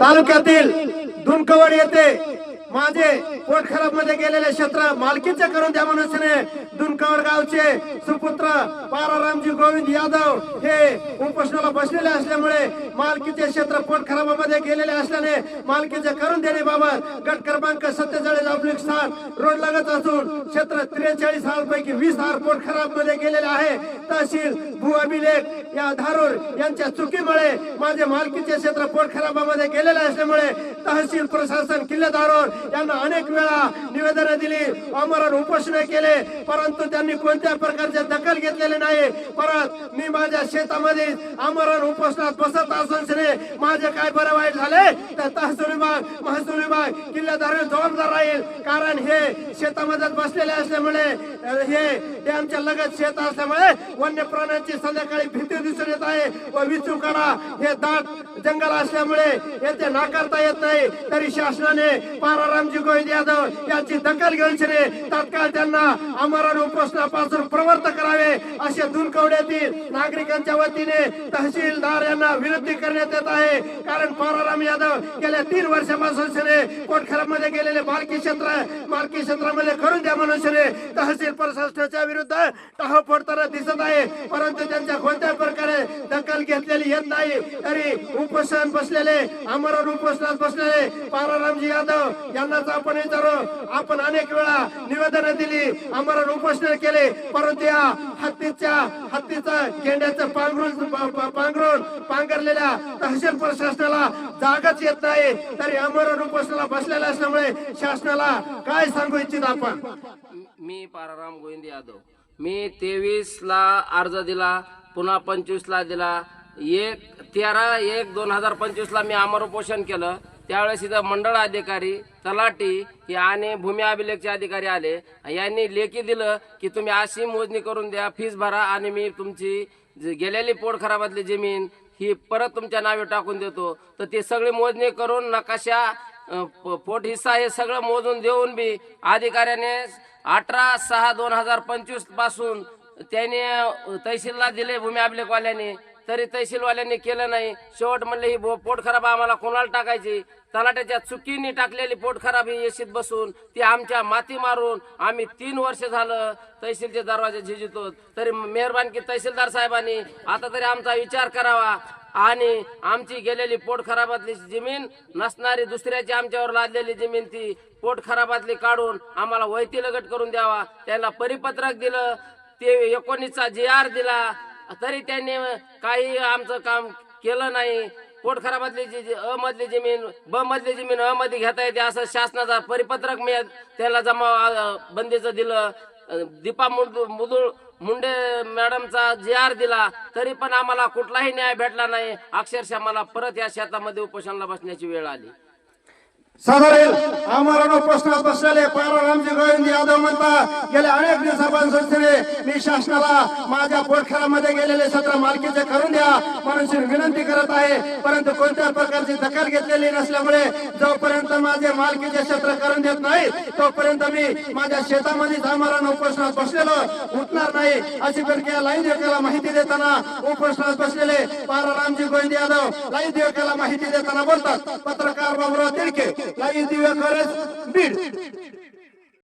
तालुक्यातील दुनकवड येथे माझे पोट खराबमध्ये गेलेले क्षेत्र मालकीचे करून द्या म्हणून दुनकवड गावचे सुपुत्र पारारामजी गोविंद यादव हे उपोषणाला बसलेले असल्यामुळे मालकीचे क्षेत्र पोटखराबामध्ये गेलेले असल्याने मालकीचे करून देण्याबाबत गट क्रमांक सत्तेचाळीस आपले स्थान रोड लगत असून क्षेत्र त्रेचाळीस पैकी वीस हार पोट खराबमध्ये गेलेले आहे. तहसील भू अभिलेख या धारूर यांच्या चुकीमुळे माझे मालकीचे क्षेत्र पोटखराबामध्ये गेलेले असल्यामुळे तहसील प्रशासन किल्ले धारूर यांना अनेक वेळा निवेदन दिली आमरण उपोषण केले परंतु त्यांनी कोणत्या प्रकारचे दखल घेतलेले नाही. परत मी माझ्या शेतामध्ये आमरण उपोषणात बसत असून माझे काय बरं वाईट झाले? तर तहसील विभाग महसूल विभाग किल्ले जबाबदार राहील. कारण हे शेतामध्ये बसलेले असल्यामुळे हे हे आमच्या लगत शेत असल्यामुळे वन्य प्राण्यांची संध्याकाळी भीती दिसून येत आहे व विचूकडा हे दाट जंगल असल्यामुळे येथे नाकारता येत नाही. तरी शासनाने पारा पारारामजी गोविंद यादव यांची दखल घेऊन शिरे. तात्काळ त्यांना आमरण उपोषणापासून प्रवर्त करावे असे दुनकवड्यातील नागरिकांच्या वतीने तहसीलदार यांना विनंती करण्यात येत आहे. कारण पाराराम यादव गेल्या तीन वर्षापासून शिरे. मध्ये गेलेले मालकी क्षेत्र मालकी क्षेत्रामध्ये करून द्या म्हणून शिरे. तहसील प्रशासनाच्या विरुद्ध टाहो फोडताना दिसत आहे. परंतु त्यांच्या कोणत्या दखल घेतलेली येत नाही. तरी उपोषण बसलेले आमरण उपोषणात बसलेले पारारामजी यादव यांनाच आपण विचारू. आपण अनेक वेळा निवेदन दिली आमरण उपोषण केले परंतु या हत्तीच्या हत्तीचा गेंड्याचं पांघरून पांघरून पांघरलेल्या तहसील प्रशासनाला जागाच येत नाही. तरी आमरण उपोषणाला बसलेल्या असल्यामुळे शासनाला काय सांगू इच्छित आपण? मी पाराराम गोविंद यादव. मी तेवीस ला अर्ज दिला. पुन्हा पंचवीसला दिला. एक तेरा एक दोन हजार पंचवीसला मी अमर उपोषण केलं. त्यावेळेस इथं मंडळ अधिकारी तलाटी हे आणि भूमी अभिलेखचे अधिकारी आले. यांनी लेखी दिलं की तुम्ही अशी मोजणी करून द्या फीस भरा आणि मी तुमची गेलेली पोटखराबातली जमीन ही परत तुमच्या नावे टाकून देतो. तर ते सगळी मोजणी करून नकाशा प- पोट हिस्सा हे सगळं मोजून देऊन बी अधिकाऱ्याने अठरा सहा दोन हजार पंचवीसपासून त्याने तहसीलदार तहसीलला दिले भूमी अभिलेखवाल्याने. तरी तहसीलवाल्यांनी केलं नाही. शेवट म्हणले ही पोट खराब आम्हाला कोणाला टाकायची? तलाट्याच्या चुकीने टाकलेली पोट खराब ही येशीत बसून. ती आमच्या माती मारून आम्ही तीन वर्ष झालं तहसीलचे दरवाजे झिजितो. तरी मेहरबान की तहसीलदार साहेबांनी आता तरी आमचा विचार करावा. आणि आमची गेलेली पोट खराबातली जमीन नसणारी दुसऱ्याची आमच्यावर लादलेली जमीन ती पोट खराबातली काढून आम्हाला वैती लगट करून द्यावा. त्याला परिपत्रक दिलं. ते एकोणीसचा जी आर दिला. तरी त्यांनी काही आमचं काम केलं नाही. पोटखराबातली जी जी अ मधली जमीन ब मधली जमीन अ मध्ये घेता येते असं शासनाचा परिपत्रक मी त्याला जमा बंदीचं दिलं. दीपा मुदुळ मुंडे मॅडमचा जी आर दिला. तरी पण आम्हाला कुठलाही न्याय भेटला नाही. अक्षरशः मला परत या शेतामध्ये उपोषणाला बसण्याची वेळ आली. साधारण आमरण उपोषणात बसलेले पारारामजी गोविंद यादव म्हणता गेल्या अनेक दिवसापासून संस्थेने मी शासनाला माझ्या पोटखरामध्ये गेलेले सत्र मालकीचे करून द्या म्हणून विनंती करत आहे. परंतु कोणत्या प्रकारची दखल घेतलेली नसल्यामुळे जोपर्यंत माझे मालकीचे क्षेत्र करून देत नाही तोपर्यंत मी माझ्या शेतामध्येच आमरण उपोषणात बसलेलो उठणार नाही अशी प्रक्रिया लाईन देवकाला माहिती देताना उपोषणात बसलेले पारारामजी गोविंद यादव लाईन देवकाला माहिती देताना बोलतात. पत्रकार बाबुराव तिडके लाईन खरंच बीड